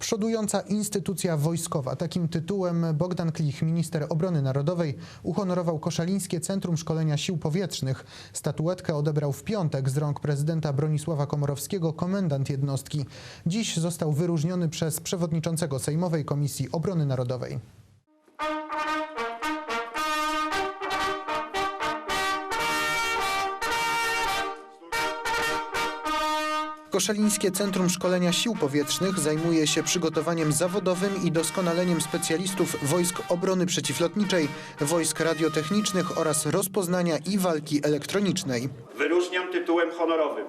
Przodująca instytucja wojskowa. Takim tytułem Bogdan Klich, minister obrony narodowej, uhonorował Koszalińskie Centrum Szkolenia Sił Powietrznych. Statuetkę odebrał w piątek z rąk prezydenta Bronisława Komorowskiego komendant jednostki. Dziś został wyróżniony przez przewodniczącego Sejmowej Komisji Obrony Narodowej. Koszalińskie Centrum Szkolenia Sił Powietrznych zajmuje się przygotowaniem zawodowym i doskonaleniem specjalistów wojsk obrony przeciwlotniczej, wojsk radiotechnicznych oraz rozpoznania i walki elektronicznej. Wyróżniam tytułem honorowym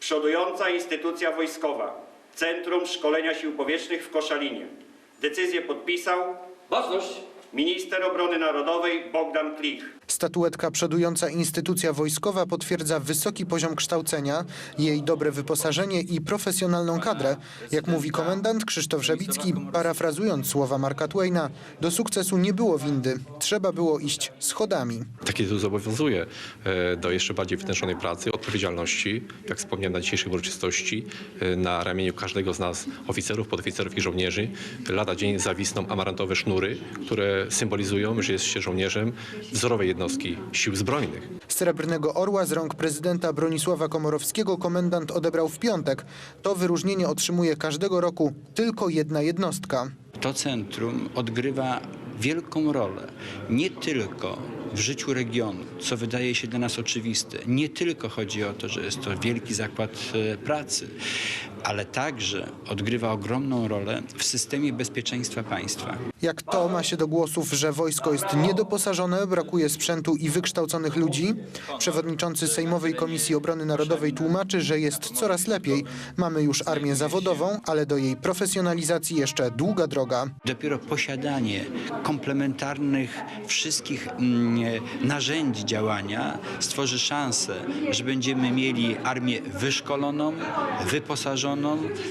przodująca instytucja wojskowa Centrum Szkolenia Sił Powietrznych w Koszalinie. Decyzję podpisał minister obrony narodowej Bogdan Klich. Statuetka przodująca instytucja wojskowa potwierdza wysoki poziom kształcenia, jej dobre wyposażenie i profesjonalną kadrę. Jak mówi komendant Krzysztof Żabicki, parafrazując słowa Marka Twaina, do sukcesu nie było windy, trzeba było iść schodami. Taki tytuł zobowiązuje e, do jeszcze bardziej wytężonej pracy, odpowiedzialności, jak wspomniałem na dzisiejszej uroczystości, e, na ramieniu każdego z nas oficerów, podoficerów i żołnierzy. Lada dzień zawisną amarantowe sznury, które symbolizują, że jest się żołnierzem wzorowej jednostki sił zbrojnych. Srebrnego Orła z rąk prezydenta Bronisława Komorowskiego komendant odebrał w piątek. To wyróżnienie otrzymuje każdego roku tylko jedna jednostka. To centrum odgrywa wielką rolę nie tylko w życiu regionu, co wydaje się dla nas oczywiste. Nie tylko chodzi o to, że jest to wielki zakład e, pracy, ale także odgrywa ogromną rolę w systemie bezpieczeństwa państwa. Jak to ma się do głosów, że wojsko jest niedoposażone, brakuje sprzętu i wykształconych ludzi? Przewodniczący Sejmowej Komisji Obrony Narodowej tłumaczy, że jest coraz lepiej. Mamy już armię zawodową, ale do jej profesjonalizacji jeszcze długa droga. Dopiero posiadanie komplementarnych wszystkich mm, narzędzi działania stworzy szansę, że będziemy mieli armię wyszkoloną, wyposażoną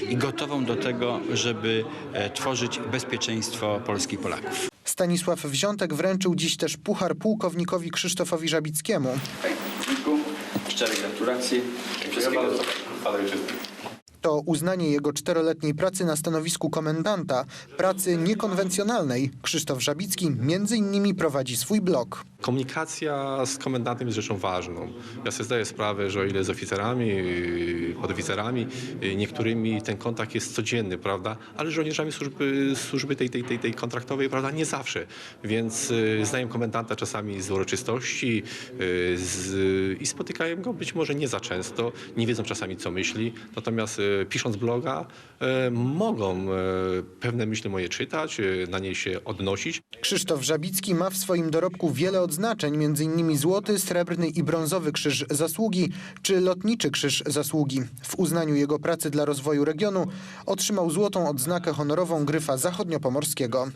i gotową do tego, żeby e, tworzyć bezpieczeństwo Polski i Polaków. Stanisław Wziątek wręczył dziś też puchar pułkownikowi Krzysztofowi Żabickiemu. Dziękuję. Szczere gratulacje. Wszystkiego dobrego. To uznanie jego czteroletniej pracy na stanowisku komendanta, pracy niekonwencjonalnej. Krzysztof Żabicki między innymi prowadzi swój blog. Komunikacja z komendantem jest rzeczą ważną. Ja sobie zdaję sprawę, że o ile z oficerami, podoficerami, niektórymi ten kontakt jest codzienny, prawda? Ale żołnierzami służby, służby tej, tej, tej, tej kontraktowej, prawda, nie zawsze. Więc yy, znają komendanta czasami z uroczystości yy, z, i spotykają go być może nie za często, nie wiedzą czasami co myśli, natomiast yy, pisząc bloga yy, mogą yy, pewne myśli moje czytać, na nie się odnosić. Krzysztof Żabicki ma w swoim dorobku wiele odznaczeń, m.in. złoty, srebrny i brązowy krzyż zasługi czy lotniczy krzyż zasługi. W uznaniu jego pracy dla rozwoju regionu otrzymał złotą odznakę honorową Gryfa Zachodniopomorskiego.